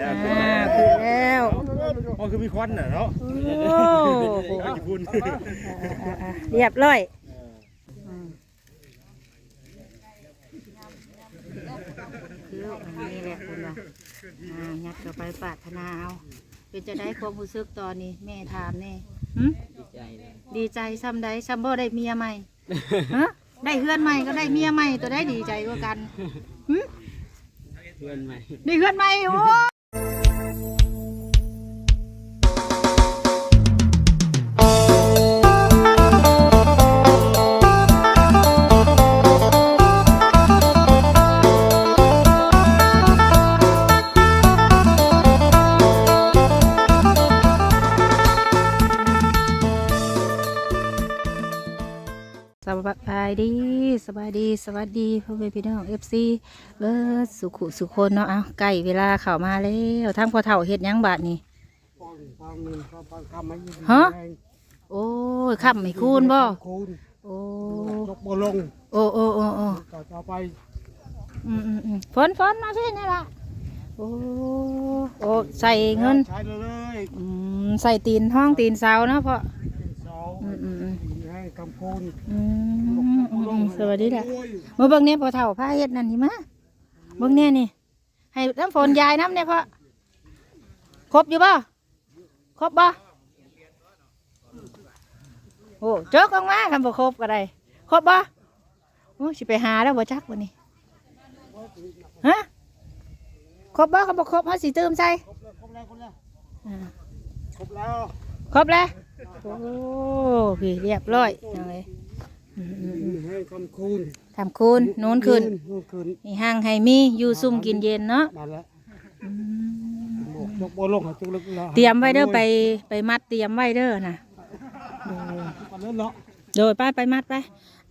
แล้วอ่าขึ้นแล้วอ๋อคือมีควันน่ะเนาะโอ้โหเอาญี่ปุ่นอ่าอ่าเรียบร้อยอืมคืออันนี้แหละคุณว่าอ่ายัดเข้าไปปรารถนาเอาเป็นจะได้ความรู้สึกตอนนี้ แม่ถามแน่หึดีใจเลยดีใจซ้ำใดซ้ำบ่ได้เมียใหม่ฮะได้เฮือนใหม่ก็ได้เมียใหม่ตัวได้ดีใจกว่ากันหึเพื่อนใหม่ ได้เฮือนใหม่โอ้ สวัสดีพ่อแม่พี่น้องเอฟซีเบิร์ดสุขุสุคนเนาะเอาใกล้เวลาเข้ามาแล้วทั้งพอเฒ่าเฮ็ดยังบาดนี่ฮะโอ้ยขับไม่คูณบ่คูณโอ้ยกบ่ลงโอ้โอ้โอ้โอ้ต่อไปอืมอืมอืมฝนฝนมาพี่นี่ละโอ้โอ้ใส่เงินใช้เลยอืมใส่ตีนห้องตีนเสาเนาะพ่อเป็นเสาอืมอืมอืม คำคูณอืมสวัสดีล่ะมาเบิ่งเนี่ยพอเฒ่าพาเฮ็ดนั่นนี่มาเบิ่งเนี่ยนี่ ให้น้ำฝนยายน้ำเนี่ยพอครบอยู่บ่ครบบ่โอ้เจกออกมาคันบ่ครบก็ได้ครบบ่โอ้สิไปหาแล้วบ่จักวันนี้ฮะครบบ่คันบ่ครบเฮาสิเติมใส่ครบแล้วครบแล้วครบแล้ว อ่าครบแล้วครบแล้วโอ้พี่เรียบร้อยเอาเลยอืมอืมอืมให้คำคูณทำคูณโน้นขึ้นโน้นขึ้นนี่ห้างให้มีอยู่ซุ่มกินเย็นเนาะนั่นแหละอืมยกบ่ลงให้จุกลึกแล้วเตรียมไว้เด้อไปไปมัดเตรียมไว้เด้อนะไปเล่นเนาะ โดยไปไปมัดไป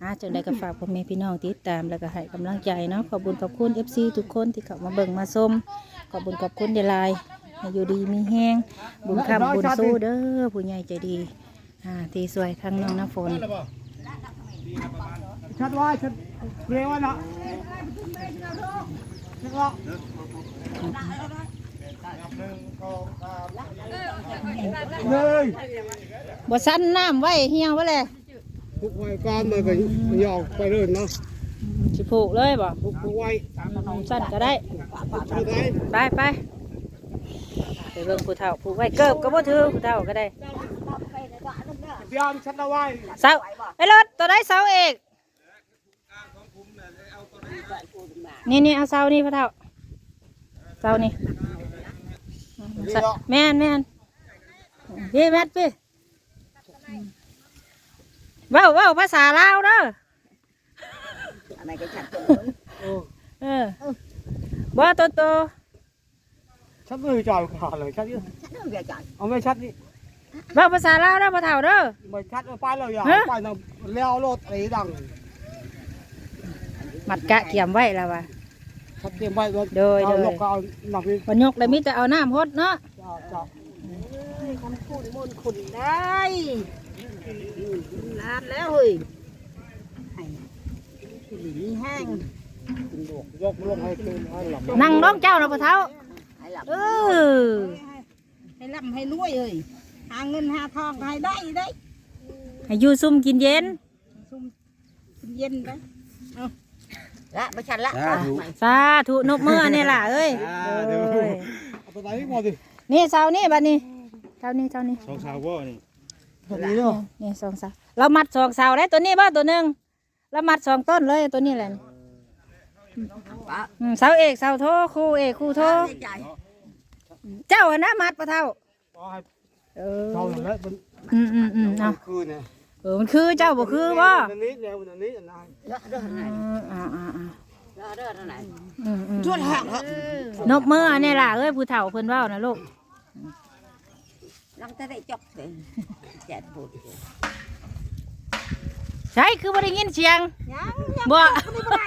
อ่าจังใดก็ฝากพ่อแม่พี่น้องติดตามแล้วก็ให้กำลังใจเนาะขอบคุญขอบคุณ FC ทุกคนที่เข้ามาเบิ่งมาชมขอบคุญขอบคุณเดลาย ให้อยู่ดีมีแห้งบุญคำบุญสู้เด้อผู้ใหญ่ใจดีอ่าที่สวยทั้งน้องน้ำฝนชัดไว่าชัดเรียกว่าเนาะชัดว่าเลยบ่สั้นน้ำไว้เหี่ยวไว้เลยทุกไว้ก้อนมันก็ยอกไปเลยเนาะสิผูกเลยบ่ทุกทุกไว้อืมสั้นก็ได้ทุกไว้ไปไปไป เบิ่งผู้เฒ่าผูกไว้เกิบก็บ่ถือผู้เฒ่าก็ได้พยายามชัดเอาไว้เสาไอ้รถตัวได้เสาเอกนี่นี่เอาเสานี่พ่อเฒ่าเสานี่เสาแม่นแม่นพี่แม่นพี่เว้าเว้าภาษาลาวเด้อโอ้เออบ่โตโต ชัดเลยจ่ายขาดเลยชัดเยอะเอาไม่ชัดนี่เว้าภาษาลาวเด้อพ่อเฒ่าเด้อ ไม่ชัดเอาไปเลยอย่าฮะ ไปนะเลี้ยวรถอะไรดังมัดกะเกี่ยมไว้แล้วว่ะ ชัดเตรียมไว้รถโดยเอาโดยนกก็เอาหนักนี่วันยกเลยมิแต่เอาน้ำพดเนาะจ้าจ้าได้นานแล้วเฮ้ยให้หลีแห้งยกลงให้ตื่นให้หลับนั่งน้องเจ้านะพ่อเฒ่าให้หลับเออให้ร่ำให้รวยเฮ้ยหาเงินหาทองให้ได้ได้ให้อยู่ซุ่มกินเย็นซุ่มเย็นไปเอาละไม่ชันละสาธุนบมือนี่ล่ะเอ้ยเอ้ยเอาไปไหนหมดดินี่เสานี่บัดนี้เสานี่เสานี่สองสาวบ่นี่แบบนี้เนาะนี่สองเสาเรามัดสองเสาได้ตัวนี้บ่ตัวหนึ่งเรามัดสองต้นเลยตัวนี้แหละอืมเสาเอกเสาโทคู่เอกคู่โทใหญ่ เจ้าอะนะมัดปะเท่าเอาให้เออเท่านั้นแหละมันอืมอืมอืมเอาคืนเนี่ยเออมันคือเจ้าบ่คือบ่อันนี้แล้วอันนี้อันนั้นเด้อเด้อไหนอืมอ่าอ่าอ่าเด้อเด้อไหนอืมอืมชวนห่างครับนบมือนี่ล่ะเอ้ยผู้เฒ่าเพิ่นเว้านะลูกลังแต่ได้จบเลยแจกบุญ ใช่คือบ่ได้ยินเสียง ยังยังบ่ไม่ได้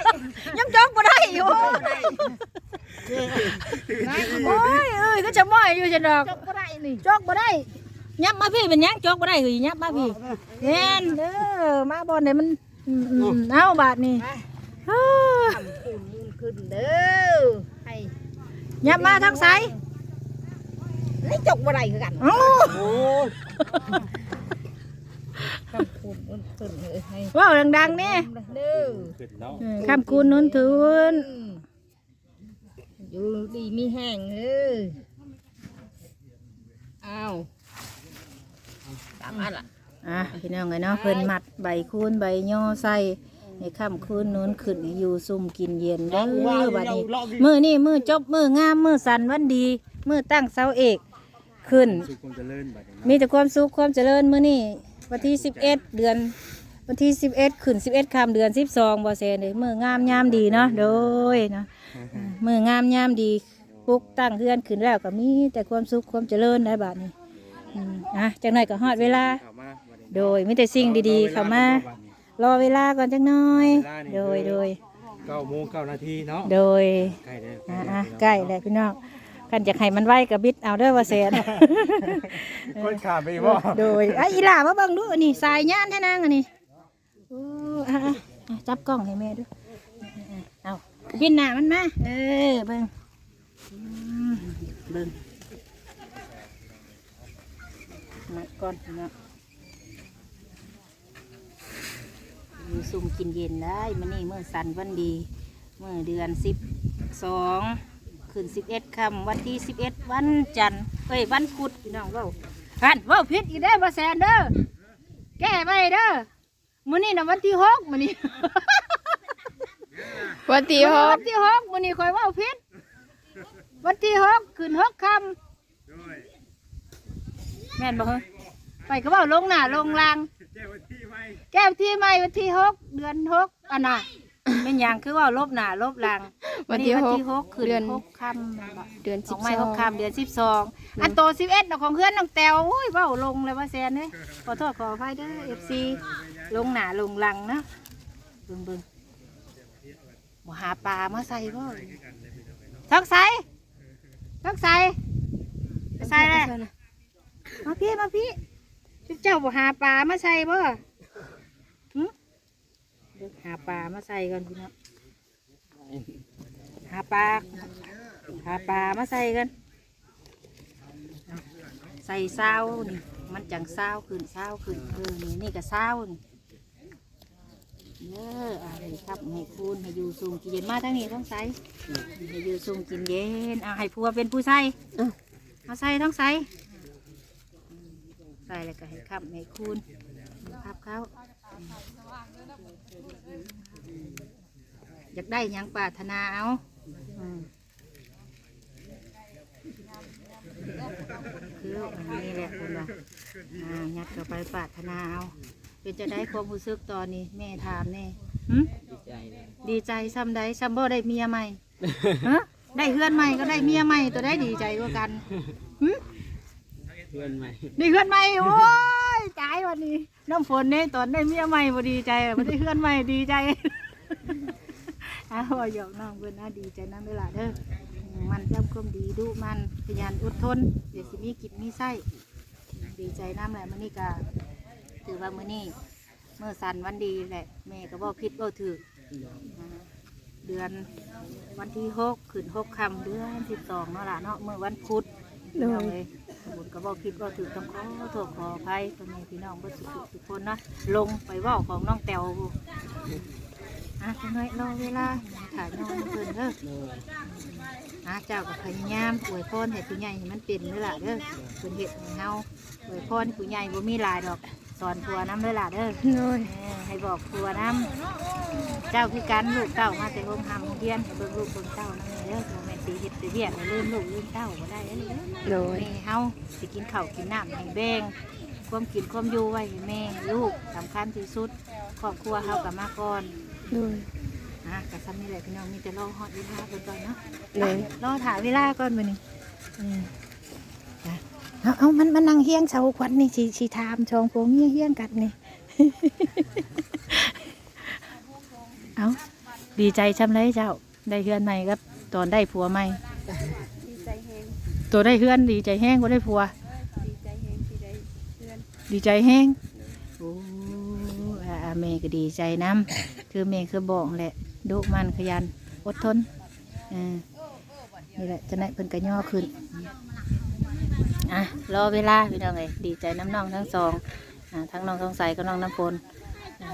ยังจกบ่ได้อยู่โอ้ยเอ้ยก็จะม้อยอยู่จังดอกจบก็ได้นี่จกบ่ได้ยับมาพี่เป็นหยังจกบ่ได้คือยับมาพี่แม่นเด้อมาบ่อนไหนมันอืมอืมเอาบาดนี่เฮ้อทำขึ้นมูลขึ้นเด้อให้ยับมาทางไสทจกบ่ได้คือกันเอ้า โอ้ย คำพูดมันเพิ่นเอ้ยให้เว้าดังๆนี่เด้อขึ้นเนาะอืมคำคูณนุนทุนอยู่ดีมีแห้งเอออ้าวตามอันล่ะอะพี่น้องไงเนาะเพิ่นมัดใบคูณใบย่อใส่ให้คำคูณนุนขึ้นให้อยู่ซุ่มกินเย็นเด้อบัดนี้มือนี่มือจบมืองามมือสันวันดี มือตั้งเสาเอกขึ้นสุขคงเจะเลิ่นบัดนี้มีเนาะแต่ความสุขความเจริญมือนี่ วันที่สิบเอ็ดเดือน วันที่สิบเอ็ดขึ้นสิบเอ็ดคำเดือนสิบสองบอเซนเลยมืองามยามดีเนาะโดยเนาะอ่ามืองามยามดีปลุกตั้งเฮือนขึ้นแล้วก็มีแต่ความสุขความเจริญได้บาดนี้อืมอะจังหน่อยก็ฮอดเวลาเข้ามาบัดนี้โดยมีแต่สิ่งดีๆเข้ามารอเวลาก่อนจังหน่อย โดยโดยเก้าโมงเก้านาทีเนาะโดยใกล้แล้วอะอะ ใกล้แล้วพี่น้องกันจะให้มันไวกับบิดเอาเด้อว่าแสนคนขาดไปบ่โดยอะอีหล่ามาเบิ่งดูอันนี้สายย่านให้นางอันนี้โอ้อะอะอะจับกล้องให้แม่ดูเอาบินหน้ามันมาเออเบิ่งอืมเบิ่งมาก่อนเนาะอยู่ซุ่มกินเย็นได้มันนี่เมื่อสันวันดี เมื่อเดือนสิบสอง ขึ้นสิบเอ็ดคำวันที่สิบเอ็ดวันจันทร์เอ้ยวันพุธพี่น้องเว้าหันเว่าผิดอีกได้อบ่แซนเด้อแก้ไปเด้อมื้อนี้นะวันที่หกมื้อนี้ วันที่หวักนที่หกมื้อนี้คอยเว่าผิดวันที่หกขึ้นหกคำแม่นบ่เฮ้ยไปก็เว่าลงหน้าลงลางแก้วที่ใหม่วันที่หกเดือนหกอันน่ะ เป็นหยังคือเว่าลบหน้าลบหลังวันที่วัหกที่หกขึ้นเดือนหกคำแม่นบ่เดือนขสิองบไม่สหอกงคำเดือนสิบสองอันโตสิบเอ็ดของเพื่อนน้องแตวอุ้ยเว้าลงเลยว่าแซนเลยขอโทษขออภัยเด้อเอฟซีลงหนาลงหลังนะเบิ่งเบิ่งบ่หาปลามาใส่บ่ทักใส่ทักใส่ไปใส่เลยมาพี่มาพี่ชุดเจ้าบ่หาปลามาใส่บ่หึเดี๋ยว หาปลามาใส่ก่อนพี่น้องหาปลาหาปลามาใส่กัน ใส่เศร้านี่มันจังเศร้าขึ้นเศร้าขึ้นเออนี่นี่ก็เศร้านี่เด้ออะไรครับให้คูณให้อยู่สูงกินเย็นมาทั้งนี้ต้องใส่ให้อยู่สูงกินเย็นเอาให้ผัวเป็นผู้ใส่เอาใส่ต้องใส่ใส่แล้วก็ให้ขับให้คูณขับเขา อยากได้หยังปรารถนาเอาอืมคืออันนี้แหละคุณว่าอ่ายัดเข้าไปปรารถนาเอาเป็นจะได้ความรู้สึกตอนนี้ แม่ถามแน่หึดีใจเลยดีใจซ้ำใดซ้ำบ่ได้เมียใหม่ฮะได้เฮือนใหม่ก็ได้เมียใหม่ตัวได้ดีใจกว่ากันหึ เพื่อนใหม่ได้เฮือนใหม่โอ้ยตายวันนี้น้ำฝนเนี่ยตอนได้เมียใหม่บ่ดีใจอะบ่ได้เฮือนใหม่ดีใจ อ้าวหยอกน้องเพิ่นนะดีใจนั่นเวลาเด้อมันย่ำความดีดุมันขยันอดทนเดี๋ยวสิมีกินมีไส้ดีใจน้ำแหละมื้อนี้ก็ถือว่ามื้อนี้เมื่อสันวันดีแหละแม่ก็บ่ผิดบ่ถือเดือนวันที่หกขึ้นหกคำเดือนสิบสองเนาะล่ะเนาะเมื่อวันพุธเลยบุญก็บ่ผิดบ่ถือต้องขอโทษขออภัยพ่อแม่พี่น้องเบ่สุขทุกคนนะลงไปว่าของน้องแตวพู้ อะจังไงรอเวลาถ่ายนอนเพิ่นเด้อโดยอะเจ้าก็พยายามอวยพรให้ผู้ใหญ่ให้มันเป็นเด้อล่ะเด้อเพิ่นเฮ็ดให้เฮาอวยพรผู้ใหญ่บ่มีหลายดอก สอนผัวน้ำเด้อล่ะเด้อโดยเออให้บอกผัวน้ำเจ้าคือกันลูกเต้ามาแต่โรงทำโรงเรียนให้เบิ่งลูกเบิ่งเต้านั่นเด้อบ่แม่นสิเฮ็ดสิเวียกให้ลืมลูกลืมเต้าบ่ได้เด้อเด้อโดยแม่เฮาสิกินข้าวกินน้ำให้แบ่งความกินความอยู่ไว้ให้แม่ลูกสำคัญที่สุดครอบครัวเฮากับมาก่อน โดยอะกะซ้ำนี่แหละพี่น้องมีแต่รอฮอดเวลาเพิ่นก่อนเนาะโดยรอถ่ายเวลาก่อนมื้อนี้อืมจ้ะเอาเอามันมันนั่งเฮียงเสาขวัญนี่สิสิถามชองพวกเมียเฮียงกันนี่ เอาดีใจช่ำไรเจ้า ได้เฮือนใหม่ครับ ตอนได้ผัวใหม่ดีใจแฮงตัวได้เฮือนดีใจแห้งกว่าได้ผัว ดีใจแฮงที่ได้เพื่อนดีใจแห้งโอ้อาอาแม่ก็ดีใจน้ำ คือแม่คือบอกแหละดุมันขยัน อดทนอ่านี่แหละจะได้เพิ่นกระย่อขึ้นอะรอเวลาพี่น้องเลยดีใจน้ำน้องทั้งสองอ่าทั้งน้องทองใสกับน้องน้ำฝน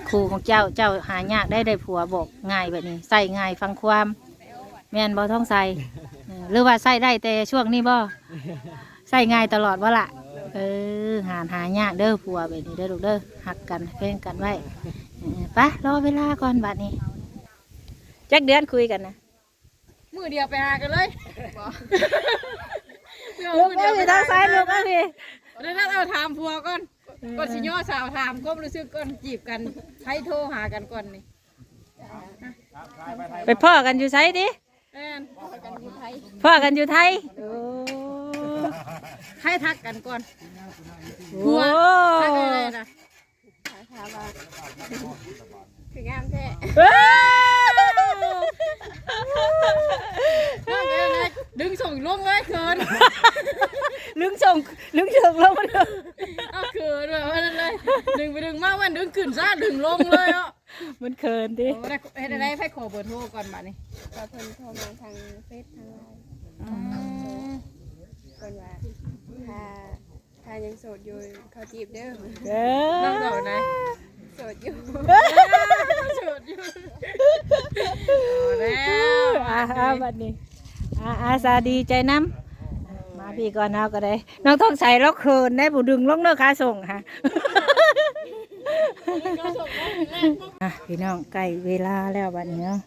ครูของเจ้าเจ้าหายากได้ได้ผัวบอกง่ายแบบนี้ใส่ง่ายฟังความ แม่นบ่ท้องใสเออหรือว่าใส่ได้แต่ช่วงนี้บ่ใส่ง่ายตลอดว่าล่ะ เออหาหายากเด้อผัวแบบนี้เด้อลูกเด้อหักกันเพ่งกันไว้เออไปรอเวลาก่อนบัดนี้จักเดือนคุยกันนะมือเดียวไปหากันเลยลูกเอ้ยทางซ้ายลูกเอ้ยพี่เดี๋ยวเราถามผัวก่อนก่อนสิย่อสาวถามก็รู้สึกก่อนจีบกันให้โทรหากันก่อนนี่ไปพ่อกันอยู่ไสดิแม่นกันอยู่ไทยพ่อกันอยู่ไทย โอ้ให้ทักกันก่อนโหทักอะไรนะถามว่าคืองามแท้เอ้ยน้องเป็นอะไรดึงส่งลงเลยเขินลึงส่งลึงส่งลงมาเด้อเอาเขินแบบว่านั่นเลยดึงไปดึงมาวันดึงขึ้นซะดึงลงเลยอะมันเขินดิโอ้ได้เฮ็ดอะไรให้ขอเบอร์โทรก่อนบัดนี้ก็เพิ่นโทรมาทางเฟซทางไลน์อืม เพิ่นว่าถ้าถ้ายังโสดอยู่เขาจีบเด้อเด้อน้องดอกไหนโสดอยู่สุดอยู่เอาแล้วอ่าอ่าบัดนี้อาอาสาดีใจน้ำมาพี่ก่อนเอาก็ได้ น้องท้องใส่แล้วเขินได้ผู้ดึงลงเด้อขาส่งค่ะอะพี่น้องใกล้เวลาแล้วบัดนี้เนาะ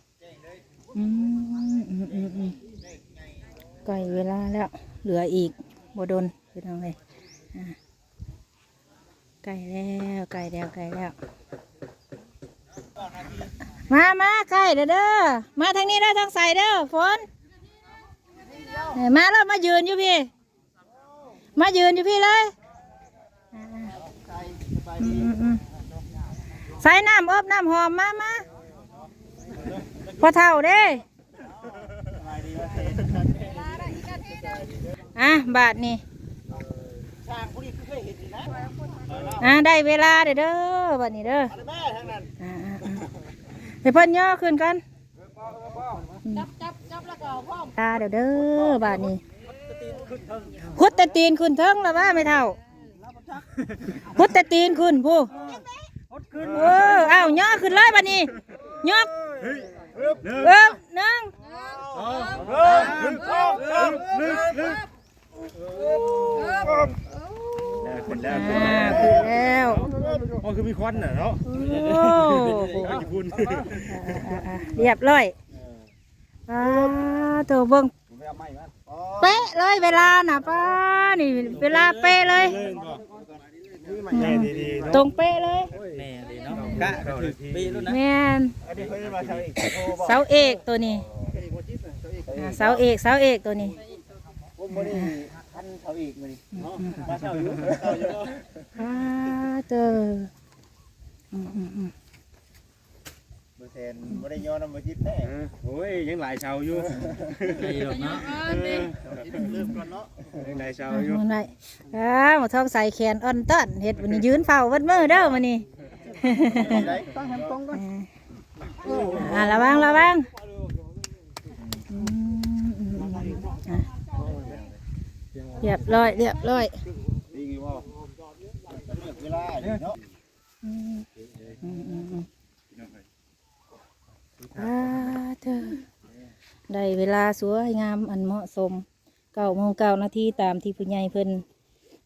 อืมอืมอืมอืมใกล้เวลาแล้ว เหลืออีกบดนพี่น้องเลยอะใกล้แล้วใกล้แล้วใกล้แล้ว มามาใกล้เด้อเด้อมาทางนี้ได้อทางใส่เด้อฝนมาแล้วมายืนอยู่พี่ มายืนอยู่พี่เลยใส่น้ำอบน้ำหอมมามาพอเท่าเด้ อะบาทนี่อะได้เวลาเด้อเด้อบาทนี้เด้ออ่าอ่าอ่าเดี๋ยวเพิ่นย่อขึ้นกันจับจับจับแล้วก็พ่อตาเด้อเด้อบาทนี้พุทธตีนขึ้นเทิงแล้วว่าไม่เท่าพุทธตีนขึ้นผู้เออเอาย่อขึ้นเลยบัดนี้ยกเอิบหนึ่งอ่าขึ้นแล้วอ๋อคือมีควันน่ะเนาะโอ้ญี่ปุ่นอ่าๆเรียบร้อยป้าตัวเบิ่งเป๊ะเลยเวลาน่ะป้านี่เวลาเป๊ะเลยแน่ดีๆเนาะตรงเป๊ะเลยแน่เลยเนาะกะก็ถึงปีแล้วนะแม่นเสาเอกตัวนี้อ่าเสาเอกเสาเอกตัวนี้ผมบ่ได้ทั นเขาอีกมื้อนี้เนาะมาเช้าอยู่เช้าอยู่เนาะอ่าเตออืมอืมอืมบ่แทนบ่ได้ย้อนนำบ่จิตแน่เออโอ้ยยังหลายชาวอยู่ปีหรอกเนาะเริ่มก่อนเนาะยังหลายชาวอะอยู่มันได้อ่าหมดทองใส่แขนอ่อนต้นเห็ดวันนี้ยืนเฝ้าวัดมือเด้อมันนี่ได้ตั้งแฮมตรงก่อนอ่าระวังระวังอืมอืมอืมอะ เรียบร้อยเรียบร้อยดีบ่เวลาเนาะอืมอืมอืมอ่าเธอได้เวลาสวยงามอันเหมาะสมเก้าโมงเก้านาทีตามที่ผู้ใหญ่เพิ่น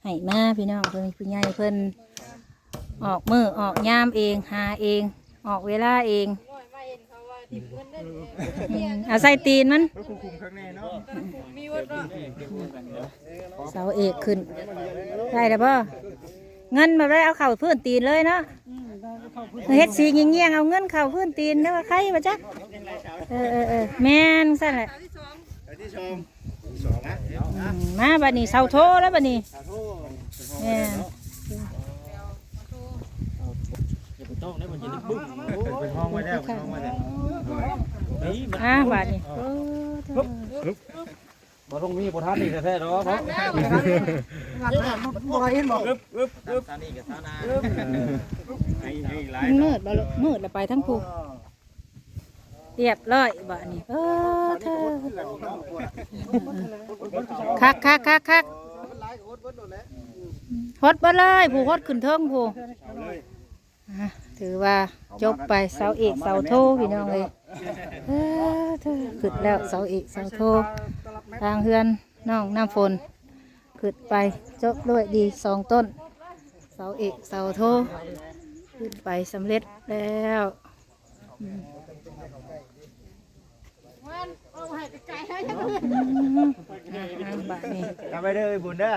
ให้มาพี่น้องเพิ่นผู้ใหญ่เพิ่นออกมือออกยามเองหาเอง ออกเวลาเอง เอาใส่ตีนมัน คุมข้างในเนาะเสาเอกขึ้น ได้แล้วป่เงินแบบได้เอาเข่าพื้นตีนเลยเนาะเฮ็ดสีเงี้ยงๆเอาเงินเข่าพื้นตีนได้ว่าใครมาจ๊ะเออเออเออแม่นสั่นแหละที่ชมสองนะอืมมาบัดนี้เสาโทแล้วบัดนี้แม่นอย่าไปต้องได้มันจะได้บึ้งเป็นห้องไว้แล้วเป็นห้องไว้แล้วนี่มัน อะบัดนี้โอ้เธอบ่ต้องมีบ่ทันนี่แท้ๆเนาะเพราะบ่เห็นบ่ตานี่กับตานาให้ให้หลายมันมืดบ่ลูกมืดแล้วไปทั้งผู้เรียบร้อยบัดนี้เออเธอคักคักคักคักหลายคนฮดบ่เลยผู้ฮดขึ้นเทิงผู้อะถือว่าจบไปเสาเอกเสาโทพี่น้องเลย เออเธอขึ้นแล้วเสาเอกเสาโททางเฮือนน้องน้ำฝนขึ้นไปจบด้วยดีสองต้น เสาเอกเสาโทขึ้นไปสำเร็จแล้วอืมอะอะบะนี่กลับไปเด้อบุญเด้อ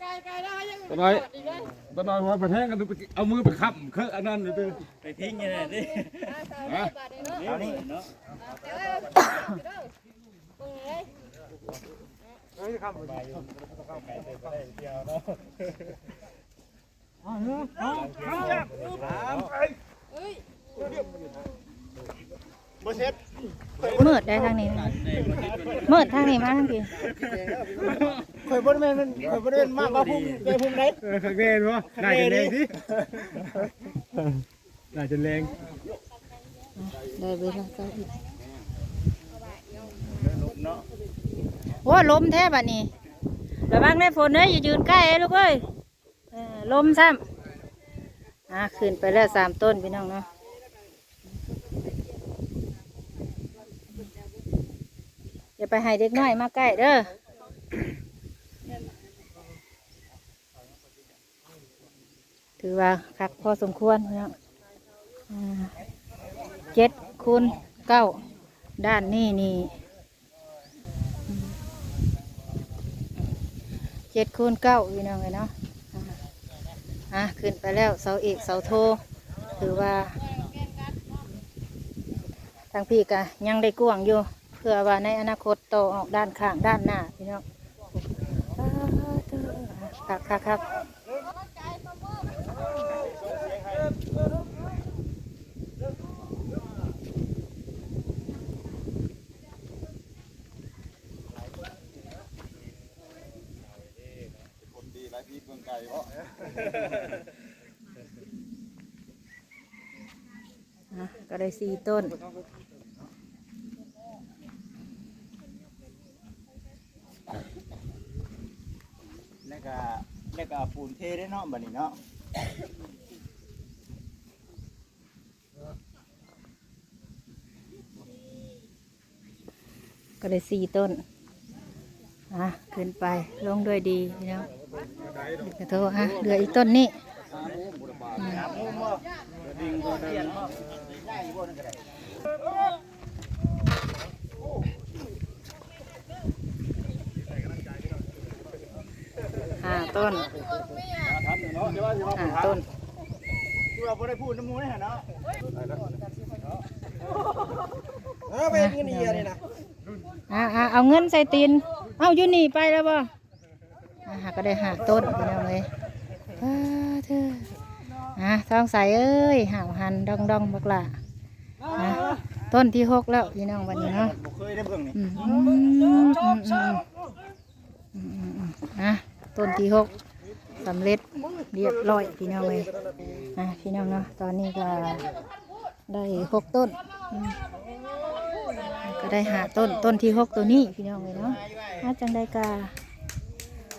โอ้ยรถมาให้ไกลๆไกลได้ยังตอนน้อยตอนน้อยว่าประเทศกันดูเอามือไปค้ำเคอะอันนั้นเลยไปทิ้งยังไงดิเอานี่เนาะมืดได้ทางนี้มืดทางนี้มาทางนี้ เคยบริเวณเคยบริเวณมากกว่าพุ่งเคยพุ่งได้เออข้างในบ่น่าจะแรงดิน่าจะแรงได้เวลาเก้าอีกเนาะโอ้ยลมแท้บัดนี้ระวังได้ฝนเอ้ยอย่ายืนใกล้เอ้ยลูกเอ้ยเออลมซ้ำอะขึ้นไปแล้วสามต้นพี่น้องเนาะอย่าไปให้เด็กน้อยมาใกล้เด้อ ถือว่าคักพอสมควรน้องอ่าเจ็ดคูณเก้าด้านนี่นี่เจ็ดคูณเก้าพี่น้องเลยเนาะอะขึ้นไปแล้วเสาเอกเสาโทถือว่าทางพี่กะยังได้กวางอยู่ เพื่อว่าในอนาคตโตออกด้านข้างด้านหน้าพี่น้องอ่าเด้อครับครับ ครับอะก็ได้สี่ต้น แล้วก็แล้วก็ปูนเทได้เนาะบัดนี้เนาะก็ได้สี่ต้น อะ ขึ้นไปลงด้วยดีพี่น้อง กระโทษอะเหลืออีกต้นนี้ห้าต้นห้าต้นที่เราบ่ได้พูดน้ำมูนี่ฮะเนาะเออเป็นเงินเอียนี่นะอ่าอ่าเอาเงินใส่ตีน เอาอยู่นี่ไปแล้วบ่ อ่าก็ได้หาต้นพี่น้องเลยว้าเธออ่าท้องใสเอ้ยห่าวหันดองดองบักละอ่าต้นที่หกแล้วพี่น้องวันนี้เนาะบ่เคยได้เบิ่งนี่อืมอืมอืมอืมอืมอืมอืมอะต้นที่หกสำเร็จเรียบร้อยพี่น้องเลยอะพี่น้องเนาะตอนนี้ก็ได้หกต้นอืมก็ได้หาต้นต้นที่หกตัวนี้พี่น้องเลยเนาะอาจังได้กา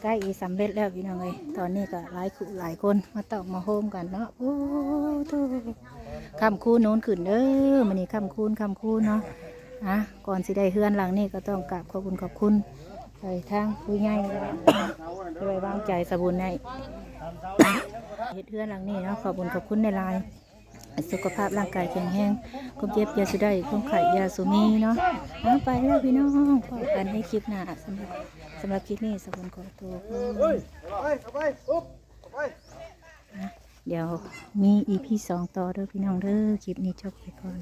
ใกล้อีสำเร็จแล้วพี่น้องเลยตอนนี้ก็หลายคู่หลายคนมาตอมาโฮมกันเนาะโอ้โหคำคูณโน้นขึ้นเด้อมันนี่คำคูณคำคูณเนาะอะก่อนสิได้เฮือนหลังนี่ก็ต้องกราบขอบคุณขอบคุณไปทางผู้ใหญ่ไว้วางใจสบุญในเฮ็ดเฮือนหลังนี้เนาะขอบคุณขอบคุณในไลน์สุขภาพร่างกายแข็งแรงความเจ็บยาสุได้ความไข่ยาสุมีเนาะไปแล้วพี่น้องพบกันในคลิปหน้าสำหรับ สำหรับคลิปนี้สบุญขอตัวเอเดี๋ยวมีอีพีสองต่อเด้อพี่น้องเด้อคลิปนี้จบไปก่อน